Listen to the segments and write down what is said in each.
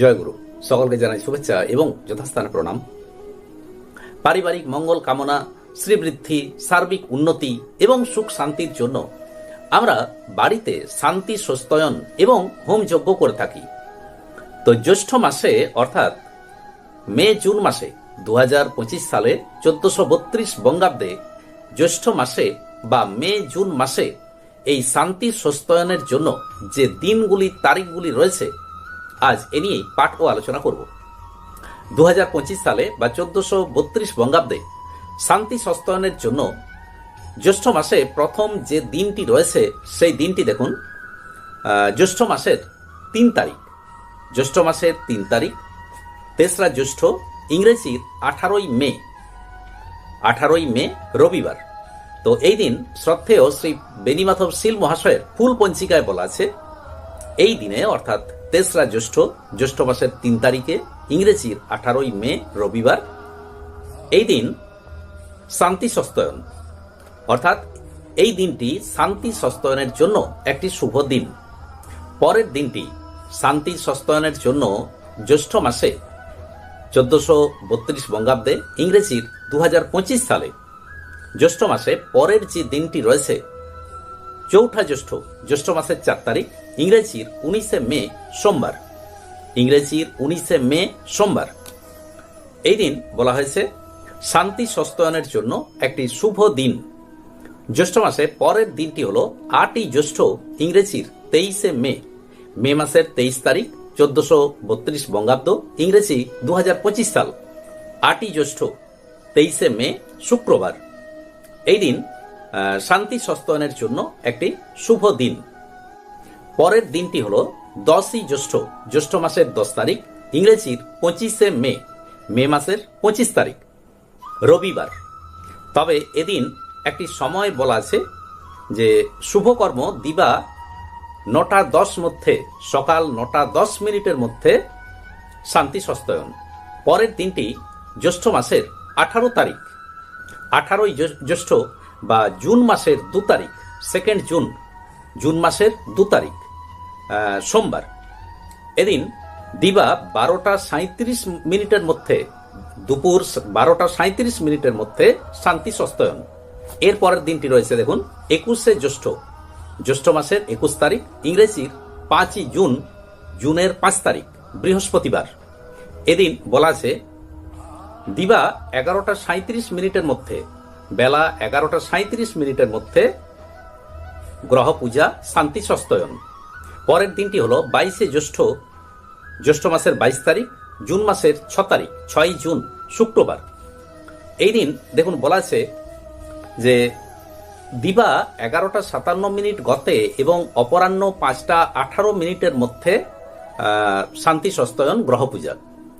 জয়গুরু, সকলকে জানাই শুভেচ্ছা এবং যথাস্থানে প্রণাম। পারিবারিক মঙ্গল কামনা, শ্রীবৃদ্ধি, সার্বিক উন্নতি এবং সুখ শান্তির জন্য আমরা বাড়িতে শান্তি সস্তয়ন এবং হোম যজ্ঞ করে থাকি। তো জ্যৈষ্ঠ মাসে, অর্থাৎ মে, জুন মাসে দু পঁচিশ সালে চোদ্দশো বত্রিশ বঙ্গাব্দে জ্যৈষ্ঠ মাসে বা মে, জুন মাসে এই শান্তি সস্তয়নের জন্য যে দিনগুলি, তারিখগুলি রয়েছে আজ এ নিয়েই পাঠ ও আলোচনা করব। দু হাজার পঁচিশ সালে বা চোদ্দশো বত্রিশ বঙ্গাব্দে শান্তি সস্তয়নের জন্য জ্যৈষ্ঠ মাসে প্রথম যে দিনটি রয়েছে, সেই দিনটি দেখুন জ্যৈষ্ঠ মাসের তিন তারিখ। জ্যৈষ্ঠ মাসের তিন তারিখ, তেসরা জ্যৈষ্ঠ ইংরেজির আঠারোই মে আঠারোই মে রবিবার। তো এই দিন শ্রদ্ধেয় শ্রী বেনিমাধব শীল মহাশয়ের ফুল পঞ্জিকায় বলা আছে। এই দিনে অর্থাৎ তেসরা জ্যৈষ্ঠ জ্যৈষ্ঠ মাসের তিন তারিখে, ইংরেজির আঠারোই মে, রবিবার। এই দিন শান্তি সস্তয়ন। অর্থাৎ এই দিনটি শান্তি সস্তয়নের জন্য একটি শুভ দিন। পরের দিনটি শান্তি সস্তয়নের জন্য জ্যৈষ্ঠ মাসে চোদ্দশো বত্রিশ বঙ্গাব্দে ইংরেজির দু হাজার পঁচিশ সালে। জ্যৈষ্ঠ মাসে পরের যে দিনটি রয়েছে চৌঠা জ্যৈষ্ঠ জ্যৈষ্ঠ মাসের চার তারিখ, ইংরেজির উনিশে মে সোমবার। ইংরেজির উনিশে মে সোমবার। এই দিন বলা হয়েছে, শান্তি সস্তয়নের জন্য একটি শুভ দিন। জ্যৈষ্ঠ মাসে পরের দিনটি হল আটই জ্যৈষ্ঠ, ইংরেজির তেইশে মে। মে মাসের তেইশ তারিখ, চোদ্দশো বত্রিশ বঙ্গাব্দ, ইংরেজি দু হাজার পঁচিশ সাল। আটই জ্যৈষ্ঠ, তেইশে মে শুক্রবার। এই দিন শান্তি সস্তয়নের জন্য একটি শুভ দিন। পরের দিনটি হল দশই জ্যৈষ্ঠ। জ্যৈষ্ঠ মাসের দশ তারিখ, ইংরেজির পঁচিশে মে। মে মাসের পঁচিশ তারিখ, রবিবার। তবে এদিন একটি সময় বলা আছে যে শুভকর্ম দিবা নটা দশ মধ্যে, সকাল নটা দশ মিনিটের মধ্যে শান্তি সস্তয়ন। পরের দিনটি জ্যৈষ্ঠ মাসের আঠারো তারিখ। আঠারোই জ্যৈষ্ঠ বা জুন মাসের দু তারিখ সেকেন্ড জুন জুন মাসের দু তারিখ সোমবার। এদিন দিবা বারোটা সাঁত্রিশ মিনিটের মধ্যে, দুপুর বারোটা সাঁত্রিশ মিনিটের মধ্যে শান্তি সস্তয়ন। এর পরের দিনটি রয়েছে দেখুন, একুশে জ্যৈষ্ঠ। জ্যৈষ্ঠ মাসের একুশ তারিখ, ইংরেজির পাঁচই জুন, জুনের পাঁচ তারিখ, বৃহস্পতিবার। এদিন বলা আছে, দিবা এগারোটা সাঁত্রিশ মিনিটের মধ্যে বেলা এগারোটা সাঁত্রিশ মিনিটের মধ্যে গ্রহ পূজা শান্তি সস্তয়ন। পরের দিনটি হলো বাইশে জ্যৈষ্ঠ। জ্যৈষ্ঠ মাসের বাইশ তারিখ, জুন মাসের ছ তারিখ ছয় জুন, শুক্রবার। এই দিন দেখুন বলা আছে যে দিবা এগারোটা সাতান্ন মিনিট গতে এবং অপরাহ্ন পাঁচটা আঠারো মিনিটের মধ্যে শান্তি সস্তয়ন, গ্রহ পূজা।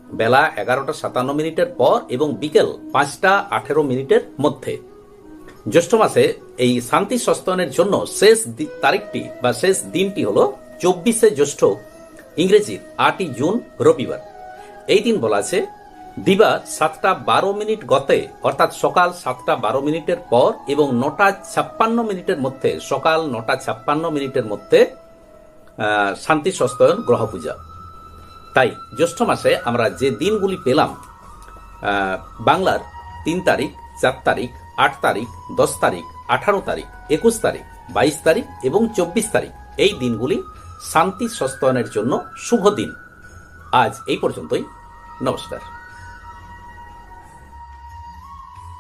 বেলা এগারোটা সাতান্ন মিনিটের পর এবং বিকেল পাঁচটা আঠেরো মিনিটের মধ্যে। জ্যৈষ্ঠ মাসে এই শান্তি সস্তয়নের জন্য শেষ তারিখটি বা শেষ দিনটি হল চব্বিশে জ্যৈষ্ঠ, ইংরেজির আটই জুন, রবিবার। এই দিন বলা আছে, দিবা সাতটা বারো মিনিট গতে, অর্থাৎ সকাল সাতটা বারো মিনিটের পর এবং নটা ছাপ্পান্ন মিনিটের মধ্যে, সকাল নটা ছাপ্পান্ন মিনিটের মধ্যে শান্তি সস্তয়ন গ্রহ পূজা তাই জ্যৈষ্ঠ মাসে আমরা যে দিনগুলি পেলাম বাংলার তিন তারিখ, চার তারিখ, আট তারিখ, দশ তারিখ, আঠারো তারিখ, একুশ তারিখ, বাইশ তারিখ এবং চব্বিশ তারিখ এই দিনগুলি শান্তি সস্তয়নের জন্য শুভ দিন। আজ এই পর্যন্তই। নমস্কার।